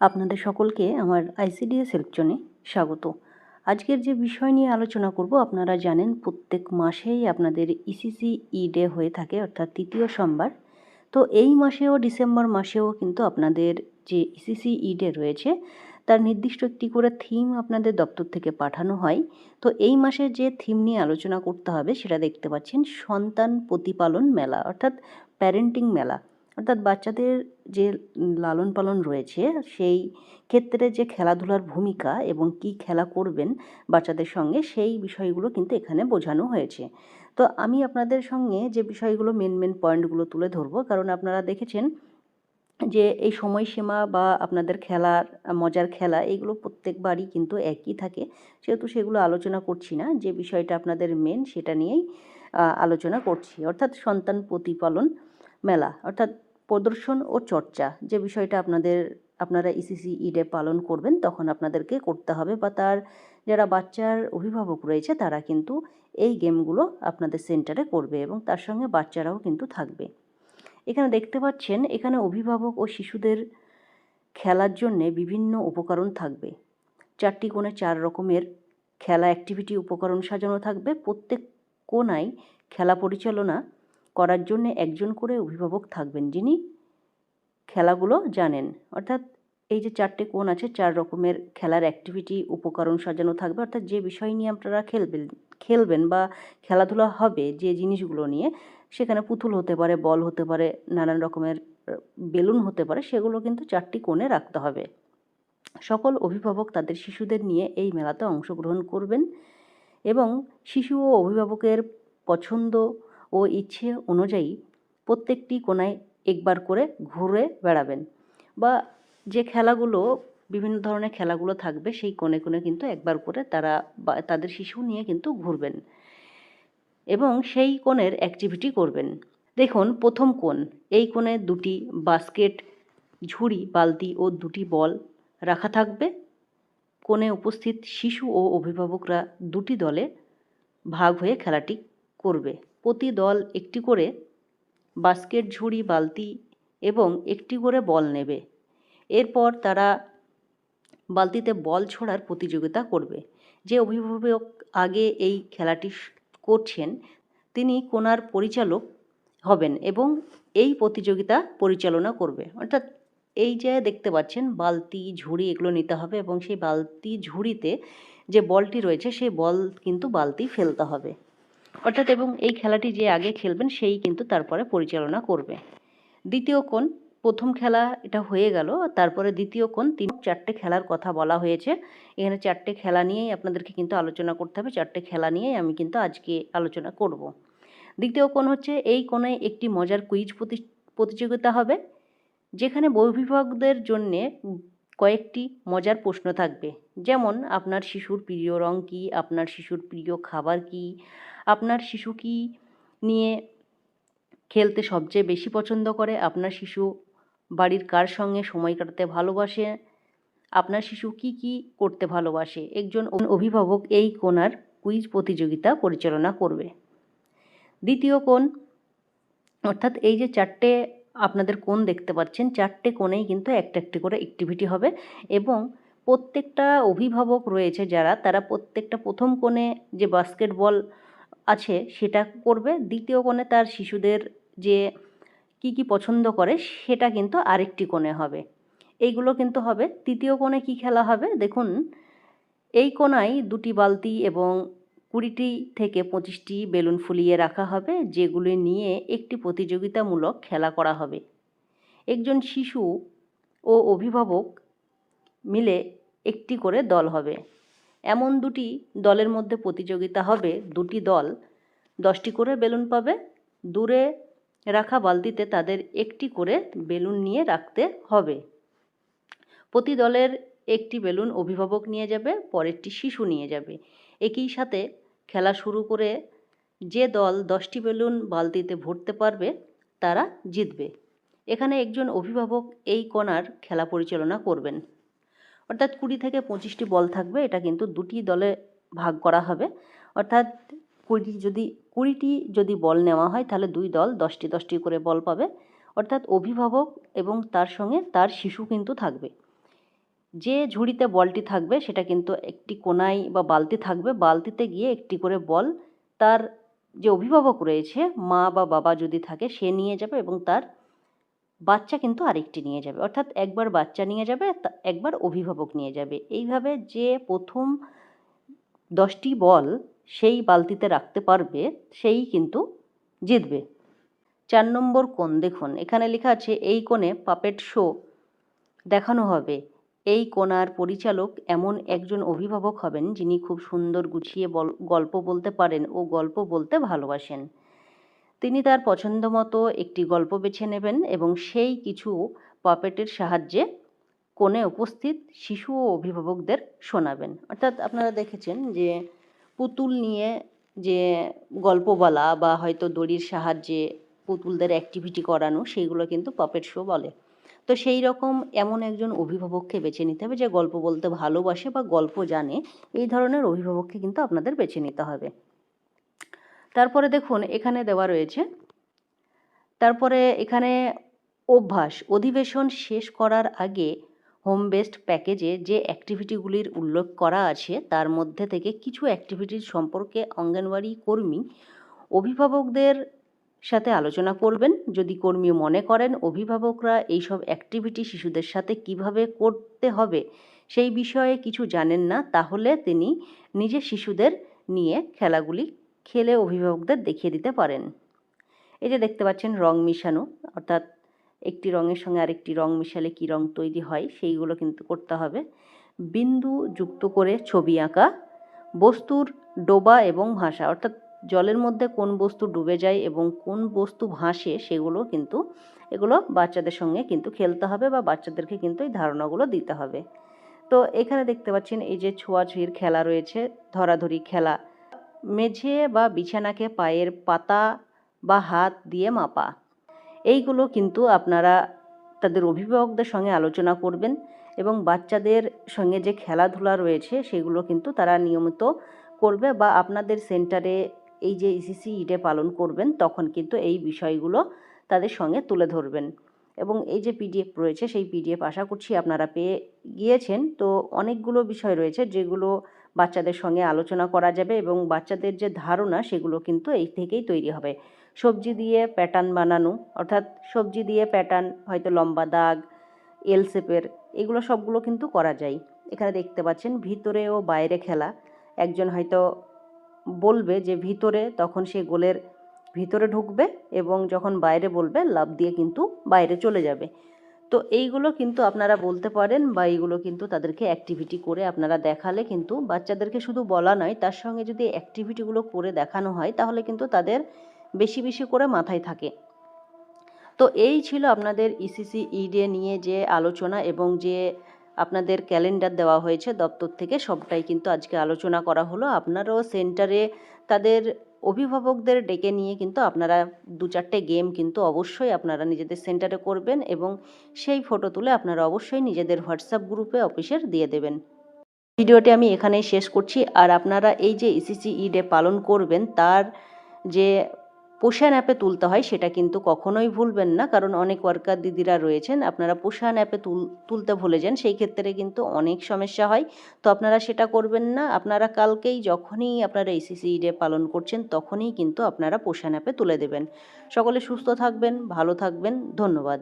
আপনাদের সকলকে আমার আইসিডিএস সেলকশনে স্বাগত। আজকের যে বিষয় নিয়ে আলোচনা করব, আপনারা জানেন প্রত্যেক মাসেই আপনাদের ইসিসি ই ডে হয়ে থাকে, অর্থাৎ তৃতীয় সোমবার। তো এই মাসেও, ডিসেম্বর মাসেও কিন্তু আপনাদের যে ইসিসি ই ডে রয়েছে, তার নির্দিষ্ট একটি করে থিম আপনাদের দপ্তর থেকে পাঠানো হয়। তো এই মাসে যে থিম নিয়ে আলোচনা করতে হবে, সেটা দেখতে পাচ্ছেন সন্তান প্রতিপালন মেলা, অর্থাৎ প্যারেন্টিং মেলা। অর্থাৎ বাচ্চাদের যে লালন পালন রয়েছে, সেই ক্ষেত্রে যে খেলাধুলার ভূমিকা এবং কি খেলা করবেন বাচ্চাদের সঙ্গে, সেই বিষয়গুলো কিন্তু এখানে বোঝানো হয়েছে। তো আমি আপনাদের সঙ্গে যে বিষয়গুলো মেন মেন পয়েন্টগুলো তুলে ধরবো, কারণ আপনারা দেখেছেন যে এই সময়সীমা বা আপনাদের খেলার, মজার খেলা এগুলো প্রত্যেকবারই কিন্তু একই থাকে। সেহেতু সেগুলো আলোচনা করছি না, যে বিষয়টা আপনাদের মেন সেটা নিয়েই আলোচনা করছি। অর্থাৎ সন্তান প্রতিপালন মেলা। অর্থাৎ প্রদর্শন ও চর্চা যে বিষয়টা আপনাদের, আপনারা ইসিসি ইডে পালন করবেন, তখন আপনাদেরকে করতে হবে বা তার যারা বাচ্চার অভিভাবক রয়েছে, তারা কিন্তু এই গেমগুলো আপনাদের সেন্টারে করবে এবং তার সঙ্গে বাচ্চারাও কিন্তু থাকবে। এখানে দেখতে পাচ্ছেন, এখানে অভিভাবক ও শিশুদের খেলার জন্যে বিভিন্ন উপকরণ থাকবে। চারটি কোণে চার রকমের খেলা অ্যাক্টিভিটি উপকরণ সাজানো থাকবে। প্রত্যেক কোনায় খেলা পরিচালনা করার জন্য একজন করে অভিভাবক থাকবেন যিনি খেলাগুলো জানেন। অর্থাৎ এই যে চারটে কোণ আছে, চার রকমের খেলার অ্যাক্টিভিটি উপকরণ সাজানো থাকবে। অর্থাৎ যে বিষয় নিয়ে আপনারা খেলবেন খেলবেন বা খেলাধুলা হবে, যে জিনিসগুলো নিয়ে, সেখানে পুতুল হতে পারে, বল হতে পারে, নানান রকমের বেলুন হতে পারে, সেগুলো কিন্তু চারটি কোণে রাখতে হবে। সকল অভিভাবক তাদের শিশুদের নিয়ে এই মেলাতে অংশগ্রহণ করবেন এবং শিশু ও অভিভাবকের পছন্দ ও ইচ্ছে অনুযায়ী প্রত্যেকটি কোণায় একবার করে ঘুরে বেড়াবেন বা যে খেলাগুলো, বিভিন্ন ধরনের খেলাগুলো থাকবে সেই কোণে কোণে কিন্তু একবার করে তারা বা তাদের শিশু নিয়ে কিন্তু ঘুরবেন এবং সেই কোণের অ্যাক্টিভিটি করবেন। দেখুন, প্রথম কোণ, এই কোণে দুটি বাস্কেট ঝুড়ি, বালতি ও দুটি বল রাখা থাকবে। কোণে উপস্থিত শিশু ও অভিভাবকরা দুটি দলে ভাগ হয়ে খেলাটি করবে। প্রতি দল একটি করে বাস্কেট ঝুড়ি, বালতি এবং একটি করে বল নেবে। এরপর তারা বালতিতে বল ছোড়ার প্রতিযোগিতা করবে। যে অভিভাবক আগে এই খেলাটি করছেন, তিনি কোনার পরিচালক হবেন এবং এই প্রতিযোগিতা পরিচালনা করবে। অর্থাৎ এই যে দেখতে পাচ্ছেন, বালতি, ঝুড়ি এগুলো নিতে হবে এবং সেই বালতি, ঝুড়িতে যে বলটি রয়েছে, সেই বল কিন্তু বালতি ফেলতে হবে। অর্থাৎ এবং এই খেলাটি যে আগে খেলবেন সেই কিন্তু তারপরে পরিচালনা করবে। দ্বিতীয় কোণ, প্রথম খেলা এটা হয়ে গেল, তারপরে দ্বিতীয় কোণ, তিন, চারটে খেলার কথা বলা হয়েছে। এখানে চারটে খেলা নিয়েই আপনাদেরকে কিন্তু আলোচনা করতে হবে, চারটে খেলা নিয়েই আমি কিন্তু আজকে আলোচনা করব। দ্বিতীয় কোণ হচ্ছে, এই কোণে একটি মজার কুইজ প্রতিযোগিতা হবে, যেখানে অভিভাবকদের জন্যে কয়েকটি মজার প্রশ্ন থাকবে। যেমন, আপনার শিশুর প্রিয় রং কী? আপনার শিশুর প্রিয় খাবার কী? আপনার শিশু কী নিয়ে খেলতে সবচেয়ে বেশি পছন্দ করে? আপনার শিশু বাড়ির কার সঙ্গে সময় কাটাতে ভালোবাসে? আপনার শিশু কি কি করতে ভালোবাসে? একজন অভিভাবক এই কোনার কুইজ প্রতিযোগিতা পরিচালনা করবে। দ্বিতীয় কোণ, অর্থাৎ এই যে চারটে আপনাদের কোণ দেখতে পাচ্ছেন, চারটে কোণেই কিন্তু একটা একটি করে অ্যাক্টিভিটি হবে এবং প্রত্যেকটা অভিভাবক রয়েছে যারা, তারা প্রত্যেকটা প্রথম কোণে যে বাস্কেটবল আছে সেটা করবে, দ্বিতীয় কোণে তার শিশুদের যে কি কি পছন্দ করে সেটা কিন্তু আরেকটি কোণে হবে। এইগুলো কিন্তু হবে। তৃতীয় কোণে কি খেলা হবে? দেখুন, এই কোণায় দুটি বালতি এবং কুড়িটি থেকে পঁচিশটি বেলুন ফুলিয়ে রাখা হবে, যেগুলি নিয়ে একটি প্রতিযোগিতামূলক খেলা করা হবে। একজন শিশু ও অভিভাবক মিলে একটি করে দল হবে। এমন দুটি দলের মধ্যে প্রতিযোগিতা হবে। দুটি দল দশটি করে বেলুন পাবে। দূরে রাখা বালতিতে তাদের একটি করে বেলুন নিয়ে রাখতে হবে। প্রতি দলের একটি বেলুন অভিভাবক নিয়ে যাবে, পরেরটি শিশু নিয়ে যাবে। একই সাথে খেলা শুরু করে যে দল দশটি বেলুন বালতিতে ভরতে পারবে, তারা জিতবে। এখানে একজন অভিভাবক এই কণার খেলা পরিচালনা করবেন। অর্থাৎ কুড়ি থেকে পঁচিশটি বল থাকবে, এটা কিন্তু দুটি দলে ভাগ করা হবে। অর্থাৎ কুড়ি যদি, কুড়িটি যদি বল নেওয়া হয়, তাহলে দুই দল দশটি দশটি করে বল পাবে। অর্থাৎ অভিভাবক এবং তার সঙ্গে তার শিশু কিন্তু থাকবে। যে ঝুড়িতে বলটি থাকবে সেটা কিন্তু একটি কোনায় বা বালতি থাকবে। বালতিতে গিয়ে একটি করে বল তার যে অভিভাবক রয়েছে, মা বা বাবা যদি থাকে সে নিয়ে যাবে এবং তার বাচ্চা কিন্তু আরেকটি নিয়ে যাবে। অর্থাৎ একবার বাচ্চা নিয়ে যাবে একবার অভিভাবক নিয়ে যাবে। এইভাবে যে প্রথম দশটি বল সেই বালতিতে রাখতে পারবে, সেই কিন্তু জিতবে। চার নম্বর কোণ, দেখুন, এখানে লেখা আছে, এই কোণে পাপেট শো দেখানো হবে। এই কোনার পরিচালক এমন একজন অভিভাবক হবেন যিনি খুব সুন্দর গুছিয়ে গল্প বলতে পারেন ও গল্প বলতে ভালোবাসেন। তিনি তার পছন্দ মতো একটি গল্প বেছে নেবেন এবং সেই কিছু পাপেটের সাহায্যে কোণে উপস্থিত শিশু ও অভিভাবকদের শোনাবেন। অর্থাৎ আপনারা দেখেছেন যে পুতুল নিয়ে যে গল্প বলা বা হয়তো দড়ির সাহায্যে পুতুলদের অ্যাক্টিভিটি করানো, সেইগুলো কিন্তু পাপেট শো বলে। তো সেই রকম এমন একজন অভিভাবককে বেছে নিতে হবে যে গল্প বলতে ভালোবাসে বা গল্প জানে। এই ধরনের অভিভাবককে কিন্তু আপনাদের বেছে নিতে হবে। তারপরে দেখুন, এখানে দেওয়া রয়েছে, তারপরে এখানে অভ্যাস, অধিবেশন শেষ করার আগে হোম বেসড প্যাকেজে যে অ্যাক্টিভিটিগুলির উল্লেখ করা আছে, তার মধ্যে থেকে কিছু অ্যাক্টিভিটির সম্পর্কে অঙ্গনওয়াড়ি কর্মী, অভিভাবকদের সাথে আলোচনা করবেন। যদি কর্মী মনে করেন অভিভাবকরা এইসব অ্যাক্টিভিটি শিশুদের সাথে কীভাবে করতে হবে সেই বিষয়ে কিছু জানেন না, তাহলে তিনি নিজে শিশুদের নিয়ে খেলাগুলি খেলে অভিভাবকদের দেখিয়ে দিতে পারেন। এই যে দেখতে পাচ্ছেন রং মিশানো, অর্থাৎ একটি রঙের সঙ্গে আরেকটি রং মিশালে কী রং তৈরি হয় সেইগুলো কিন্তু করতে হবে। বিন্দু যুক্ত করে ছবি আঁকা, বস্তুর ডোবা এবং ভাষা, অর্থাৎ জলের মধ্যে কোন বস্তু ডুবে যায় এবং কোন বস্তু ভাসে সেগুলো কিন্তু, এগুলো বাচ্চাদের সঙ্গে কিন্তু খেলতে হবে বা বাচ্চাদেরকে কিন্তু এই ধারণাগুলো দিতে হবে। তো এখানে দেখতে পাচ্ছেন এই যে ছোঁয়াছুঁয়ির খেলা রয়েছে, ধরাধরি খেলা। মেঝে বা বিছানাকে পায়ের পাতা বা হাত দিয়ে মাপা। এইগুলো কিন্তু আপনারা তাদের অভিভাবকদের সঙ্গে আলোচনা করবেন এবং বাচ্চাদের সঙ্গে যে খেলাধুলা রয়েছে সেগুলো কিন্তু তারা নিয়মিত করবে বা আপনাদের সেন্টারে এই যে ইসিসি ইডে পালন করবেন, তখন কিন্তু এই বিষয়গুলো তাদের সঙ্গে তুলে ধরবেন। এবং এই যে পিডিএফ রয়েছে, সেই পিডিএফ আশা করছি আপনারা পেয়ে গিয়েছেন। তো অনেকগুলো বিষয় রয়েছে যেগুলো বাচ্চাদের সঙ্গে আলোচনা করা যাবে এবং বাচ্চাদের যে ধারণা, সেগুলো কিন্তু এই থেকেই তৈরি হবে। সবজি দিয়ে প্যাটার্ন বানানো, অর্থাৎ সবজি দিয়ে প্যাটার্ন হয়তো লম্বা দাগ এল শেপের এগুলো সবগুলো কিন্তু করা যায়। এখানে দেখতে পাচ্ছেন, ভিতরে ও বাইরে খেলা। একজন হয়তো বলবে যে ভিতরে তখন সে গোলের ভিতরে ঢুকবে এবং যখন বাইরে বলবে লাভ দিয়ে কিন্তু বাইরে চলে যাবে। তো এইগুলো কিন্তু আপনারা বলতে পারেন বা এইগুলো কিন্তু তাদেরকে অ্যাক্টিভিটি করে আপনারা দেখালে কিন্তু বাচ্চাদেরকে শুধু বলা নয়, তার সঙ্গে যদি অ্যাক্টিভিটিগুলো করে দেখানো হয়, তাহলে কিন্তু তাদের বেশি বেশি করে মাথায় থাকে। তো এই ছিল আপনাদের ইসিসি ইডে নিয়ে যে আলোচনা এবং যে আপনাদের ক্যালেন্ডার দেওয়া হয়েছে, দপ্তর থেকে সবটাই কিন্তু আজকে আলোচনা করা হলো। আপনারাও সেন্টারে তাদের অভিভাবকদের ডেকে নিয়ে কিন্তু আপনারা দু চারটে গেম কিন্তু অবশ্যই আপনারা নিজেদের সেন্টারে করবেন এবং সেই ফটো তুলে আপনারা অবশ্যই নিজেদের হোয়াটসঅ্যাপ গ্রুপে, অফিসের দিয়ে দেবেন। ভিডিওটি আমি এখানেই শেষ করছি। আর আপনারা এই যে ইসিসি ই ডে পালন করবেন, তার যে পোষান অ্যাপে তুলতে হয়, সেটা কিন্তু কখনোই ভুলবেন না। কারণ অনেক ওয়ার্কার দিদিরা রয়েছেন, আপনারা পোষান অ্যাপে তুল, তুলতে ভুলে যান। সেই ক্ষেত্রে কিন্তু অনেক সমস্যা হয়। তো আপনারা সেটা করবেন না। আপনারা কালকেই যখনই আপনারা এসিসি ডে পালন করছেন, তখনই কিন্তু আপনারা পোষান অ্যাপে তুলে দেবেন। সকলে সুস্থ থাকবেন, ভালো থাকবেন। ধন্যবাদ।